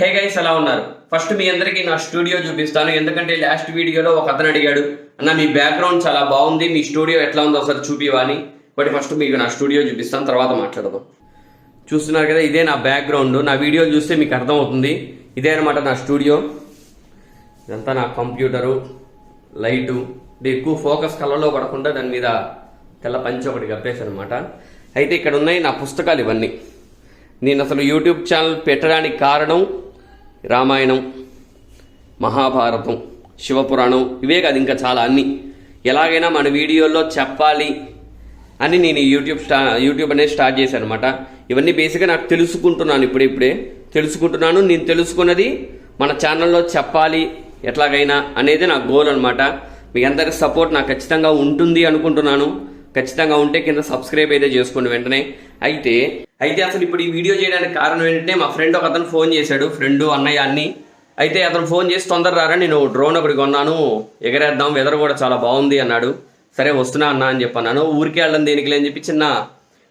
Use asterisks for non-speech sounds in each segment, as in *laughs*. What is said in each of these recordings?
Hey guys ఎలా ఉన్నారు? First మీ అందరికీ నా స్టూడియో చూపిస్తాను. ఎందుకంటే లాస్ట్ వీడియోలో ఒక అతను అడిగాడు అన్న మీ బ్యాక్గ్రౌండ్ చాలా బాగుంది మీ స్టూడియో ఎట్లా ఉందో ఒకసారి చూపివని బట్ ఫస్ట్ మీకు నా స్టూడియో చూపిస్తాను తర్వాత మాట్లాడదాం. చూస్తున్నారు కదా ఇదే నా బ్యాక్గ్రౌండ్ నా వీడియోలు చూస్తే మీకు అర్థమవుతుంది. ఇదే అనమాట నా స్టూడియో ఇదంతా నా కంప్యూటరు లైటు. ఇది ఎక్కువ ఫోకస్ కళ్ళలో పడకుండా దాని మీద తెల్ల పంచి ఒకటి కప్పేశాను అనమాట అయితే ఇక్కడ ఉన్నాయి నా పుస్తకాలు ఇవన్నీ. నేను అసలు యూట్యూబ్ ఛానల్ పెట్టడానికి కారణం రామాయణం మహాభారతం శివపురాణం ఇవే కాదు ఇంకా చాలా అన్ని. ఎలాగైనా మన వీడియోల్లో చెప్పాలి అని నేను యూట్యూబ్ స్టా యూట్యూబ్ అనేది స్టార్ట్ చేశాను అనమాట ఇవన్నీ బేసిక్గా నాకు తెలుసుకుంటున్నాను ఇప్పుడిప్పుడే తెలుసుకుంటున్నాను నేను తెలుసుకున్నది మన ఛానల్లో చెప్పాలి ఎట్లాగైనా అనేది నా గోల్ అనమాట మీ అందరి సపోర్ట్ నాకు ఖచ్చితంగా ఉంటుంది అనుకుంటున్నాను. ఖచ్చితంగా ఉంటే కింద సబ్స్క్రైబ్ అయితే చేసుకోండి వెంటనే. అయితే అయితే అసలు ఇప్పుడు ఈ వీడియో చేయడానికి కారణం ఏంటంటే మా ఫ్రెండ్ ఒక అతను ఫోన్ చేశాడు ఫ్రెండ్ అన్నయ్య అన్ని. అయితే అతను ఫోన్ చేసి తొందర రారా నేను డ్రోన్ ఒకటి కొన్నాను ఎగరేద్దాం వెదర్ కూడా చాలా బాగుంది అన్నాడు. సరే వస్తున్నా అన్న అని చెప్పన్నాను. ఊరికే వెళ్ళడం దేనికి అని చెప్పి చిన్న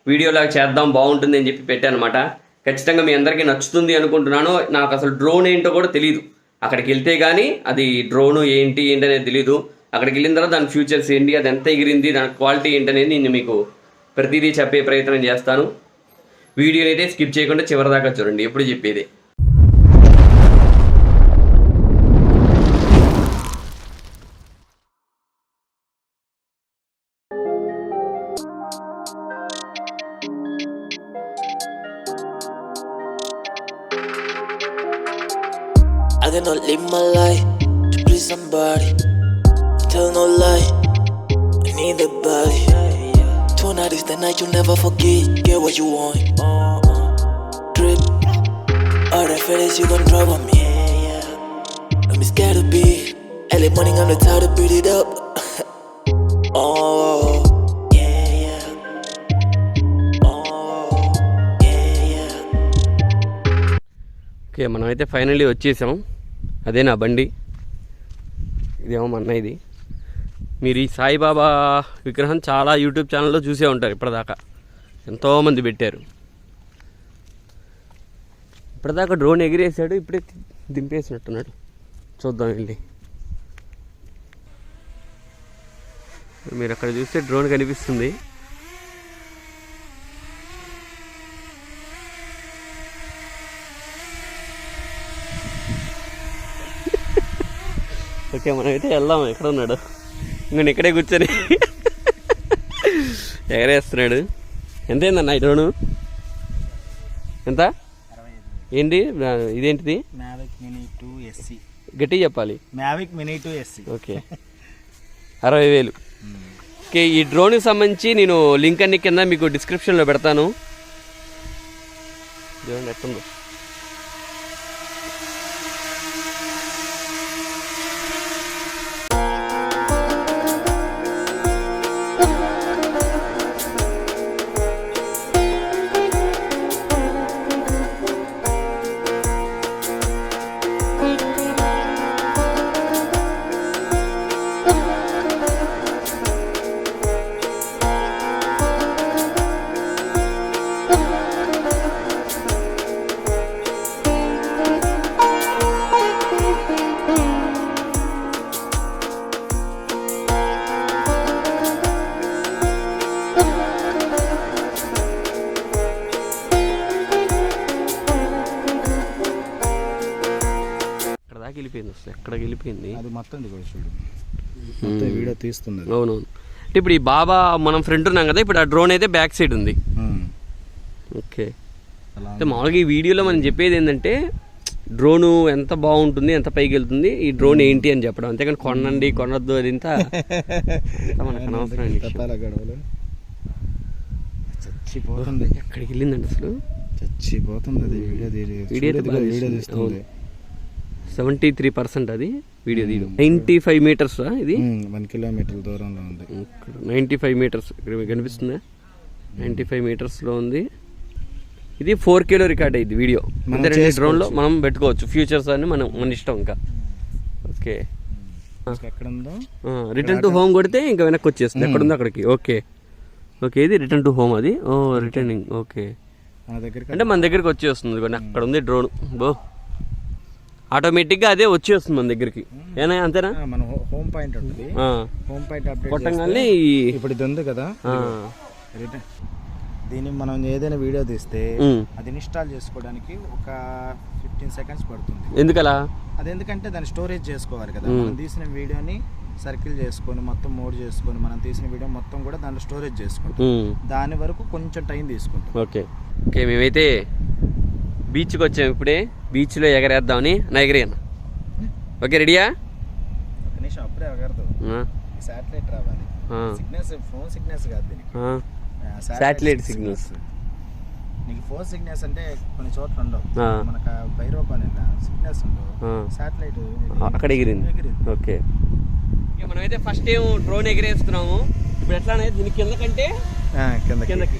వీడియోలాగా చేద్దాం బాగుంటుంది అని చెప్పి పెట్టాను అనమాట ఖచ్చితంగా మీ అందరికీ నచ్చుతుంది అనుకుంటున్నాను. నాకు అసలు డ్రోన్ ఏంటో కూడా తెలియదు అక్కడికి వెళ్తే కానీ అది డ్రోను ఏంటి ఏంటి అనేది తెలియదు అక్కడికి వెళ్ళిన తర్వాత దాని ఫ్యూచర్స్ ఏంటి అది ఎంత ఎగిరింది దాని క్వాలిటీ ఏంటి అనేది నేను మీకు ప్రతిదీ చెప్పే ప్రయత్నం చేస్తాను వీడియోని అయితే స్కిప్ చేయకుండా చివరిదాకా చూడండి ఎప్పుడు చెప్పేది I cannot live my life to please somebody. Tell no lie, I need the body. Tonight is the night you never forget. Get what you want. Drip, all the feelings you gon' drop on me. I'm scared to be. Early morning, I'm the tired to beat it up. *laughs* oh, yeah, yeah. Oh, yeah, yeah. Okay మనమైతే finally వచ్చేసాం అదే నా బండి ఇదేమో మా అన్నయ్యది మీరు ఈ సాయిబాబా విగ్రహం చాలా యూట్యూబ్ ఛానల్లో చూసే ఉంటారు ఇప్పటిదాకా. ఎంతోమంది పెట్టారు. ఇప్పటిదాకా డ్రోన్ ఎగిరేసాడు ఇప్పుడే దింపేసినట్టున్నాడు. చూద్దాం వెళ్ళి. మీరు అక్కడ చూస్తే డ్రోన్ కనిపిస్తుంది. ఓకే మనం అయితే వెళ్దాం ఎక్కడ ఉన్నాడు ఇంకొని ఇక్కడే కూర్చొని ఎగరేస్తున్నాడు. ఎంత అయిందన్న ఈ డ్రోను? ఎంత? ఏంటి? ఇదేంటిది? మ్యావిక్ మినీ టూ ఎస్సీ గట్టిగా చెప్పాలి. Mavic mini two SC okay. అరవై వేలు. ఓకే ఈ డ్రోన్కి సంబంధించి నేను లింక్ అన్ని కింద మీకు డిస్క్రిప్షన్లో పెడతాను. చూడండి ఎట్టుందో. ఎక్కడ దాకా వెళ్ళిపోయింది అసలు? ఎక్కడికి వెళ్ళిపోయింది అది మొత్తం ఇది కూడా చూడు. మొత్తం వీడియో తీస్తుంది అది. అవునవును. అంటే ఇప్పుడు ఈ బాబా మనం ఫ్రంట్ ఉన్నాం కదా ఇప్పుడు ఆ డ్రోన్ అయితే బ్యాక్ సైడ్ ఉంది. ఓకే. అంటే మామూలుగా ఈ వీడియోలో మనం చెప్పేది ఏంటంటే డ్రోను ఎంత బాగుంటుంది ఎంత పైకి వెళ్తుంది ఈ డ్రోన్ ఏంటి అని చెప్పడం. అంతేకాని కొనండి కొనొద్దు అది ఇంత మనకు అనవసరం చచ్చిపోతుంది. ఎక్కడికి వెళ్ళిందండి అసలు? చచ్చిపోతుంది అది. వీడియో వీడియో వీడియో తీస్తుంది. సెవెంటీ త్రీ పర్సెంట్ అది వీడియో తీయడం. నైంటీ ఫైవ్ మీటర్స్ ఇది? వన్ కిలోమీటర్ దూరంలో ఉంది. నైంటీ ఫైవ్ మీటర్స్ ఇక్కడ కనిపిస్తుందా? నైంటీ ఫైవ్ మీటర్స్లో ఉంది. ఇది ఫోర్ కేలో రికార్డ్ అయ్యింది వీడియో. డ్రోన్లో మనం పెట్టుకోవచ్చు. ఫ్యూచర్స్ అని మనం మన ఇష్టం ఇంకా. ఓకే. ఎక్కడ ఉందో రిటర్న్ టు హోమ్ కొడితే ఇంకా వెనక్కి వచ్చేస్తుంది. ఎక్కడ ఉందో అక్కడికి. ఓకే. ఓకే ఇది రిటర్న్ టు హోమ్ అది. ఓ రిటర్నింగ్ ఓకే. అంటే మన దగ్గరికి వచ్చేస్తుంది. అక్కడ ఉంది డ్రోన్. బో. ఆటోమేటిక్గా అదే వచ్చేస్తుంది మన దగ్గరికి. ఏనా అంతేనా? మన హోమ్ పాయింట్ ఉంటుంది. హోమ్ పాయింట్ అప్డేట్ కొట్టంగానే ఇప్పుడు ఇది ఉంది కదా. దీన్ని మనం ఏదైనా వీడియో తీస్తే. అది ఇన్స్టాల్ చేసుకోవడానికి ఒక ఫిఫ్టీన్ సెకండ్స్ పడుతుంది. ఎందుకలా? అది ఎందుకంటే దాన్ని స్టోరేజ్ చేసుకోవాలి కదా. మనం తీసిన వీడియోని సర్కిల్ చేసుకొని మొత్తం మోడ్ చేసుకొని మనం తీసిన వీడియో మొత్తం కూడా దాంట్లో స్టోరేజ్ చేసుకుంటాం. దాని వరకు కొంచెం టైం తీసుకుంటాం. ఓకే. ఓకే మేమైతే బీచ్కి వచ్చాము ఇప్పుడే. బీచ్లో ఎగరేద్దామని నా ఎగిరి అన్న ఓకే రెడీయా? ఒక నిమిషం అప్పుడే అగరదు ఆ, శాటిలైట్ రావాలి. సిగ్నల్స్ ఫోన్ సిగ్నల్స్ కాదు దీనికి. Satellite signals. నీకు ఫోన్ సిగ్నల్స్ అంటే కొన్ని చోట్ల ఉండవు. మనకు బైరో పని సిగ్నల్స్ ఉండవు. ఆ. శాటిలైట్ అక్కడ ఎగిరింది. ఓకే. మనమైతే ఫస్ట్ టైం డ్రోన్ ఎగిరేస్తున్నాము. ఇప్పుడు ఎట్లా అనేది దీని కింద కంటే కిందకి.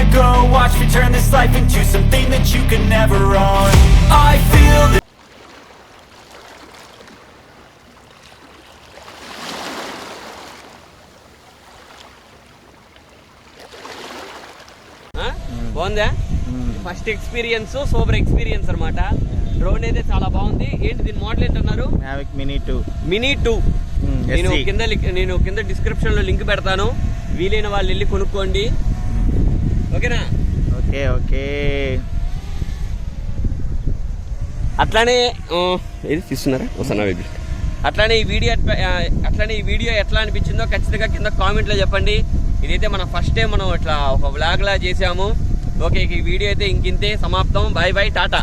let go Watch me turn this life into something that you could never own. I feel this ఆ? బాగుందా? ఫస్ట్ ఎక్స్పీరియన్స్ సూపర్ ఎక్స్పీరియన్స్ అన్నమాట. డ్రోన్ అయితే చాలా బాగుంది. ఏంటి దీని మోడల్ ఏంటన్నారు? మినీ టూ మినీ టూ నేను కింద లింక్ నేను కింద డిస్క్రిప్షన్లో లింక్ పెడతాను. వీలైన వాళ్ళు వెళ్ళి కొనుక్కోండి. ఓకేనా? Okay okay. అట్లానే ఏది తీస్తున్నారా? వస్తున్నా బేబీ. అట్లానే ఈ వీడియో అట్లానే ఈ వీడియో ఎట్లా అనిపించిందో ఖచ్చితంగా కింద కామెంట్లో చెప్పండి. ఇదైతే మనం ఫస్ట్ టైం మనం ఇట్లా ఒక వ్లాగ్ లా చేసాము. ఓకే ఈ వీడియో అయితే ఇంకింతే సమాప్తం. Bye bye Tata.